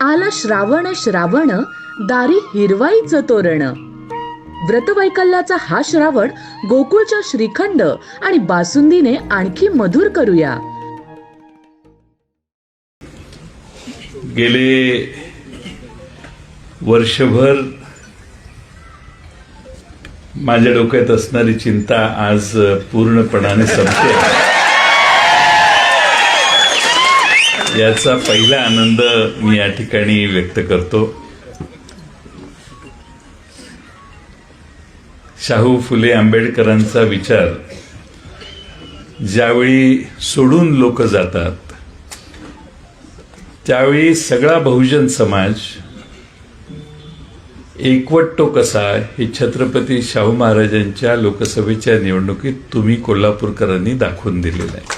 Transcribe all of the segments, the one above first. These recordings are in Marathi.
आला श्रावण श्रावण दारी हिरवाईचं तोरण. व्रतवैकल्याचा हा श्रावण गोकुळच्या श्रीखंड आणि बासुंदीने आणखी मधुर करूया. गेले वर्षभर माझ्या डोक्यात असणारी चिंता आज पूर्णपणाने संपते याचा पहिला आनंद मी या ठिकाणी व्यक्त करतो. शाहू फुले आंबेडकरांचा विचार ज्यावेळी सोडून लोक जातात त्यावेळी सगळा बहुजन समाज एकवटतो कसा हे छत्रपती शाहू महाराजांच्या लोकसभेच्या निवडणुकीत तुम्ही कोल्हापूरकरांनी दाखवून दिलेलं आहे.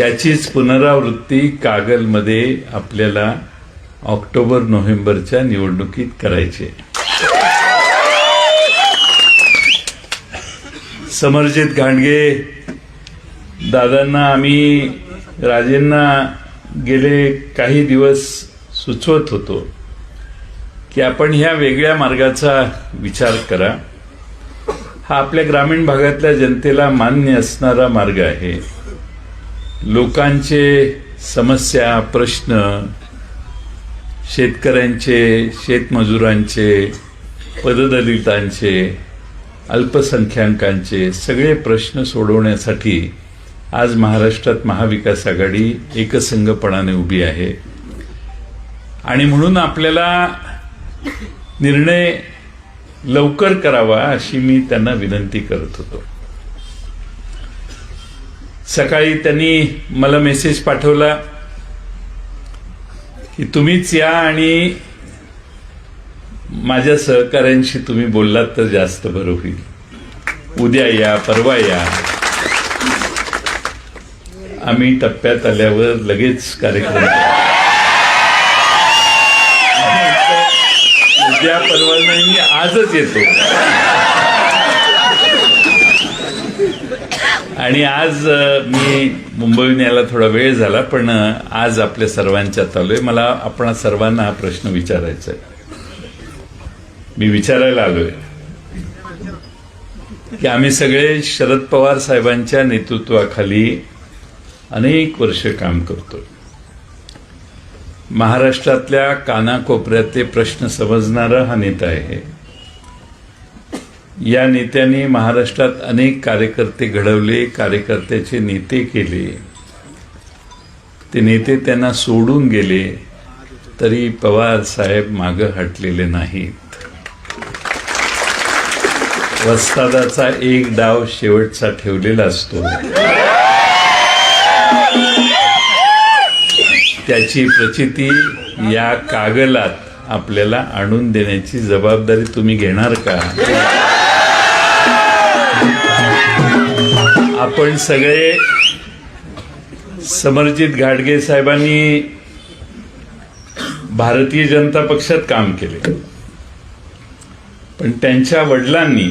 त्याचीच पुनरावृत्ती कागलमध्ये आपल्याला ऑक्टोबर नोव्हेंबरच्या निवडणुकीत करायची समरजित घाणगे दादांना आम्ही राजेंना गेले काही दिवस सुचवत होतो की आपण ह्या वेगळ्या मार्गाचा विचार करा. हा आपल्या ग्रामीण भागातल्या जनतेला मान्य असणारा मार्ग आहे. लोकांचे समस्या प्रश्न शेतकऱ्यांचे शेतमजुरांचे पददलितांचे अल्पसंख्याकांचे सगळे प्रश्न सोडवण्यासाठी आज महाराष्ट्रात महाविकास आघाडी एकसंघपणाने उभी आहे. आणि म्हणून आपल्याला निर्णय लवकर करावा अशी मी त्यांना विनंती करत होतो. सकाळी त्यांनी मला मेसेज पाठवला की तुम्हीच या आणि माझ्या सहकाऱ्यांशी तुम्ही बोललात तर जास्त बरं होईल. उद्या या परवा या. आम्ही टप्प्यात आल्यावर लगेच कार्यक्रम उद्या परवा नाही मी आजच येतो. आणि आज मी मुंबईहून यायला थोडा वेळ झाला पण आज आपल्या सर्वांच्यात आलोय मला आपण सर्वांना हा प्रश्न विचारायचा आहे. मी विचारायला आलोय. की आम्ही सगळे शरद पवार साहेबांच्या नेतृत्वाखाली अनेक वर्ष काम करतो महाराष्ट्रातल्या कानाकोपऱ्यातले प्रश्न समजणारा हा नेता आहे. या नेत्याने महाराष्ट्रात अनेक कार्यकर्ते घडवले कार्यकर्त्याचे नेते केले. ते नेते त्यांना सोडून गेले तरी पवार साहेब मागं हटलेले नाहीत. वस्तादाचा एक डाव शेवटचा ठेवलेला असतो. त्याची प्रचिती या कागलात आपल्याला आणून देण्याची जबाबदारी तुम्ही घेणार का? आपण सगळे समरजित घाटगे साहेबांनी भारतीय जनता पक्षात काम केले. पण त्यांच्या वडिलांनी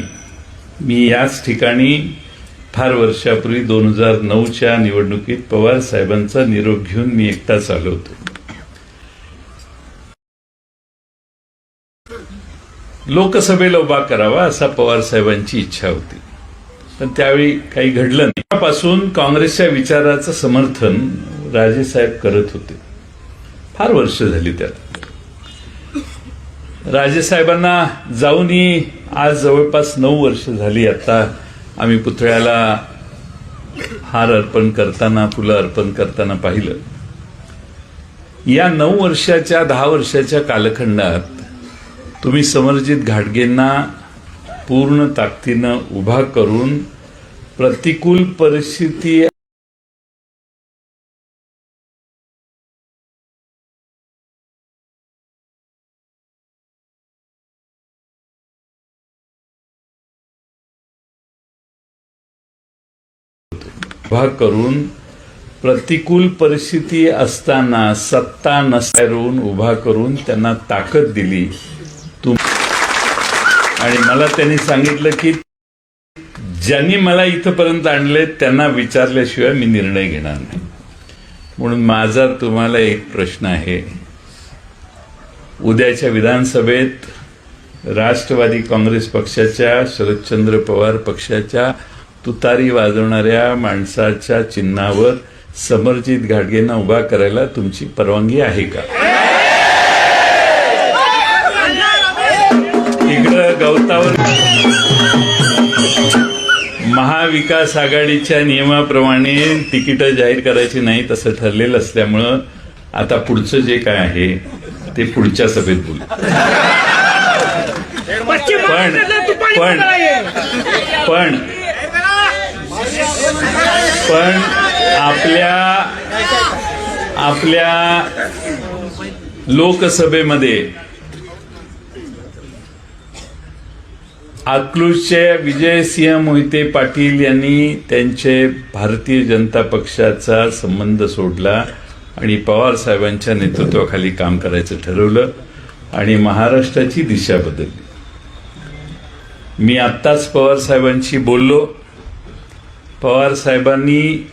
मी याच ठिकाणी फार वर्षापूर्वी दोन हजार नऊच्या निवडणुकीत पवार साहेबांचा निरोप घेऊन मी एकटाच आलो होतो. लोकसभेला उभा करावा असा पवार साहेबांची इच्छा होती. पण त्यावेळी काही घडलं नाही. त्यापासून काँग्रेसच्या विचाराचं समर्थन राजेसाहेब करत होते. फार वर्ष झाली त्यात. राजेसाहेबांना जाऊनही आज जवळपास नऊ वर्ष झाली. आता आम्ही पुतळ्याला हार अर्पण करताना फुलं अर्पण करताना पाहिलं. या नऊ वर्षाच्या दहा वर्षाच्या कालखंडात तुम्ही समरजित घाटगेंना पूर्ण ताकदीनं उभा करून प्रतिकूल परिस्थिती उभा करून प्रतिकूल परिस्थिती असताना सत्ता नसरून उभा करून त्यांना ताकद दिली. आणि मला त्यांनी सांगितलं की ज्यांनी मला इथंपर्यंत आणले त्यांना विचारल्याशिवाय मी निर्णय घेणार नाही. म्हणून माझा तुम्हाला एक प्रश्न आहे. उद्याच्या विधानसभेत राष्ट्रवादी काँग्रेस पक्षाच्या शरदचंद्र पवार पक्षाच्या तुतारी वाजवणाऱ्या माणसाच्या चिन्हावर समरजित घाटगेंना उभा करायला तुमची परवानगी आहे का? गवतावर महाविकास आघाडीच्या नियमाप्रमाणे तिकीटं जाहीर करायची नाही तसं ठरलेलं असल्यामुळं आता पुढचं जे काय आहे ते पुढच्या सभेत बोलू पण पण. पण पण आपल्या आपल्या लोकसभेमध्ये अकलूजचे विजयसिंह मोहिते पाटील यांनी त्यांचे भारतीय जनता पक्षाचा संबंध सोडला आणि पवार साहेबांच्या नेतृत्वाखाली काम करायचं ठरवलं आणि महाराष्ट्राची दिशा बदलली. मी आत्ताच पवार साहेबांशी बोललो. पवार साहेबांनी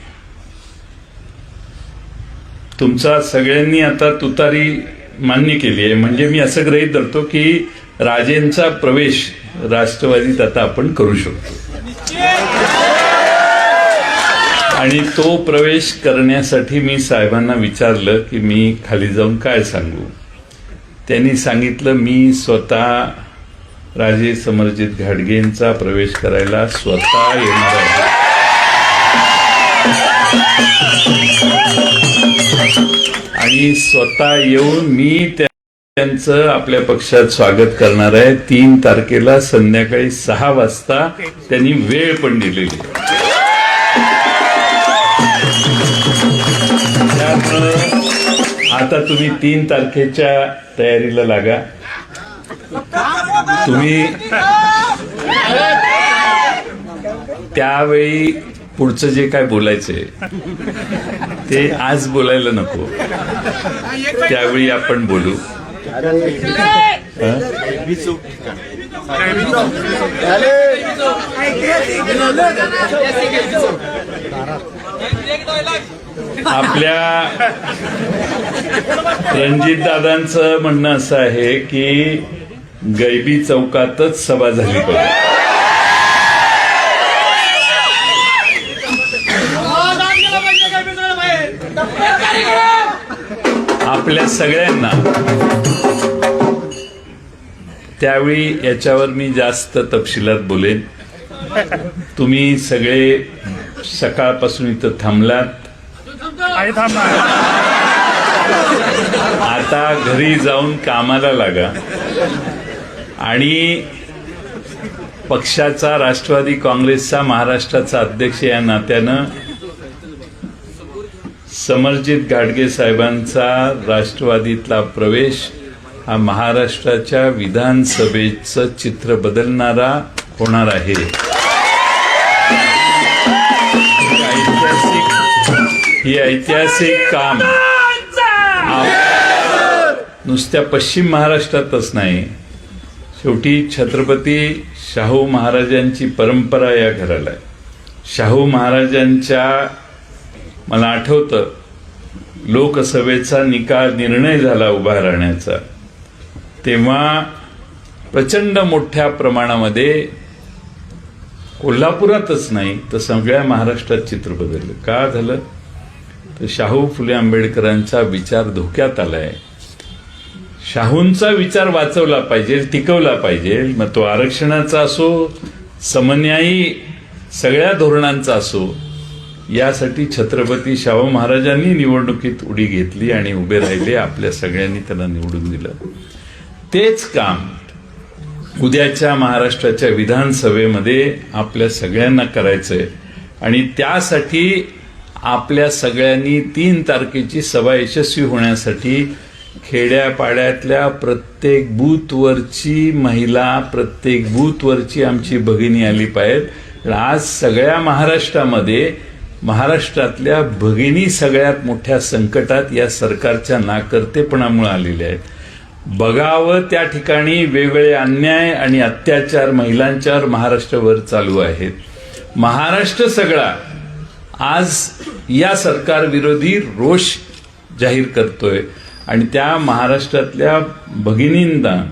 तुमचा सगळ्यांनी आता तुतारी मान्य केली आहे. म्हणजे मी असं ग्रहीत धरतो की राजेंचा प्रवेश राष्ट्रवादीत आता आपण करू शकतो. आणि तो प्रवेश करण्यासाठी मी साहेबांना विचारलं की मी खाली जाऊन काय सांगू? त्यांनी सांगितलं मी स्वतः राजे समरजित घाडगेंचा प्रवेश करायला स्वतः येणार आहे. आणि स्वतः येऊन मी त्या- त्यांचं आपल्या पक्षात स्वागत करणार आहे. तीन तारखेला संध्याकाळी सहा वाजता त्यांनी वेळ पण दिलेली त्यामुळं आता तुम्ही तीन तारखेच्या तयारीला लागा. तुम्ही त्यावेळी पुढचं जे काय बोलायचंय ते आज बोलायला नको. त्यावेळी आपण बोलू. आपल्या रणजित दादांचं म्हणणं असं आहे की गैबी चौकातच सभा झाली पाहिजे. आपल्या सगळ्यांना त्यावेळी याच्यावर मी जास्त तपशिलात बोलेन. तुम्ही सगळे सकाळपासून इथं थांबलात. आता घरी जाऊन कामाला लागा. आणि पक्षाचा राष्ट्रवादी काँग्रेसचा महाराष्ट्राचा अध्यक्ष या नात्यानं समरजित घाटगे साहेबांचा राष्ट्रवादीतला प्रवेश हा महाराष्ट्राच्या विधानसभेचं चित्र बदलणारा होणार आहे. ही ऐतिहासिक ही ऐतिहासिक काम. नुसत्या पश्चिम महाराष्ट्रातच नाही. शेवटी छत्रपती शाहू महाराजांची परंपरा या घराला आहे. शाहू महाराजांच्या मला आठवतं लोकसभेचा निकाल निर्णय झाला उभा राहण्याचा. तेव्हा प्रचंड मोठ्या प्रमाणामध्ये कोल्हापुरातच नाही तर सगळ्या महाराष्ट्रात चित्र बदललं. का झालं? तर शाहू फुले आंबेडकरांचा विचार धोक्यात आलाय. शाहूंचा विचार वाचवला पाहिजे टिकवला पाहिजे. मग तो आरक्षणाचा असो समन्यायी सगळ्या धोरणांचा असो यासाठी छत्रपती शाहू महाराजांनी निवडणुकीत उडी घेतली आणि उभे राहिले आपल्या सगळ्यांनी त्यांना निवडून दिलं. तेच काम उद्याच्या महाराष्ट्राच्या विधानसभेमध्ये आपल्या सगळ्यांना करायचंय. आणि त्यासाठी आपल्या सगळ्यांनी तीन तारखेची सभा यशस्वी होण्यासाठी खेड्यापाड्यातल्या प्रत्येक बूथवरची महिला प्रत्येक बूथवरची आमची भगिनी आली पाहिजेत. आज सगळ्या महाराष्ट्रामध्ये महाराष्ट्रातल्या भगिनी सगळ्यात मोठ्या संकटात या सरकारच्या नाकर्तेपणामुळे आलेल्या आहेत. बघावं त्या ठिकाणी वेगवेगळे अन्याय आणि अत्याचार महिलांच्यावर महाराष्ट्रभर चालू आहेत. महाराष्ट्र सगळा आज या सरकार विरोधी रोष जाहीर करतोय. आणि त्या महाराष्ट्रातल्या भगिनींना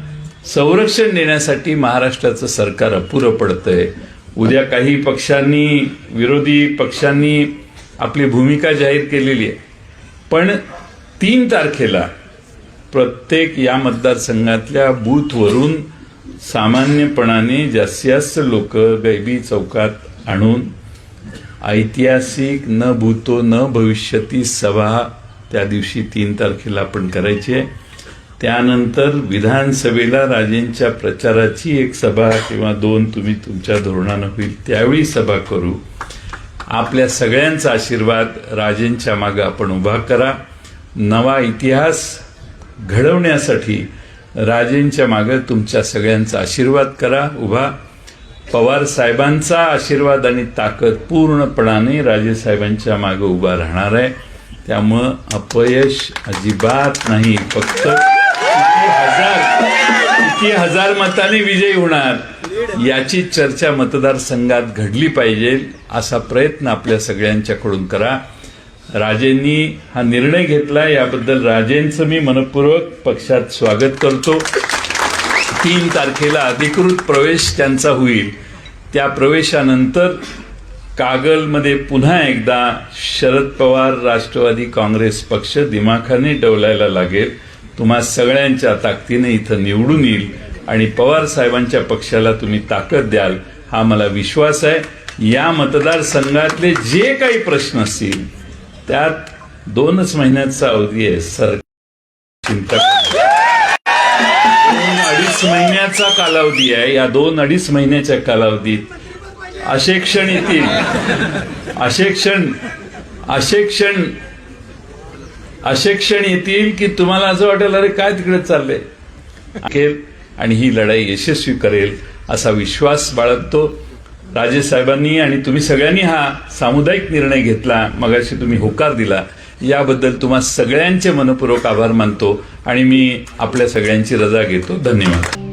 संरक्षण देण्यासाठी महाराष्ट्राचं सरकार अपुरं पडतंय. उद्या काही पक्षांनी विरोधी पक्षांनी आपली भूमिका जाहीर केलेली आहे. पण तीन तारखेला प्रत्येक या मतदारसंघातल्या बूथवरून सामान्यपणाने जास्तीत जास्त लोक गैबी चौकात आणून ऐतिहासिक न भूतो न भविष्यती सभा त्या दिवशी तीन तारखेला आपण करायची. आहे त्यानंतर विधानसभेला राजेंच्या प्रचाराची एक सभा किंवा दोन तुम्ही तुमच्या धोरणानं होईल त्यावेळी सभा करू. आपल्या सगळ्यांचा आशीर्वाद राजेंच्या मागं आपण उभा करा. नवा इतिहास घडवण्यासाठी राजेंच्या मागं तुमच्या सगळ्यांचा आशीर्वाद करा उभा. पवार साहेबांचा आशीर्वाद आणि ताकद पूर्णपणाने राजे साहेबांच्या उभा राहणार आहे. त्यामुळं अपयश अजिबात नाही फक्त किती हजार किती हजार मताने विजयी होणार. याची चर्चा मतदारसंघात घडली पाहिजे असा प्रयत्न आपल्या सगळ्यांच्याकडून करा. राजेंनी हा निर्णय घेतला याबद्दल राजेंचं मी मनपूर्वक पक्षात स्वागत करतो. तीन तारखेला अधिकृत प्रवेश त्यांचा होईल. त्या प्रवेशानंतर कागलमध्ये पुन्हा एकदा शरद पवार राष्ट्रवादी काँग्रेस पक्ष दिमाखाने डवलायला लागेल. तुम्हा सगळ्यांच्या ताकदीने इथं निवडून येईल आणि पवार साहेबांच्या पक्षाला तुम्ही ताकद द्याल हा मला विश्वास आहे. या मतदारसंघातले जे काही प्रश्न असतील त्यात दोनच महिन्याचा अवधी आहे. सर चिंता दोन अडीच महिन्याचा कालावधी आहे. या दोन अडीच महिन्याच्या कालावधीत असे क्षण येतील. असे क्षण असे क्षण असे क्षण येतील की तुम्हाला असं वाटेल अरे काय तिकडे चाललंय? आणि ही लढाई यशस्वी करेल असा विश्वास बाळगतो. राजेश साहेबांनी आणि तुम्ही सगळ्यांनी हा सामुदायिक निर्णय घेतला मगाशी तुम्ही होकार दिला. याबद्दल तुम्हा सगळ्यांचे मनपूर्वक आभार मानतो आणि मी आपल्या सगळ्यांची रजा घेतो. धन्यवाद.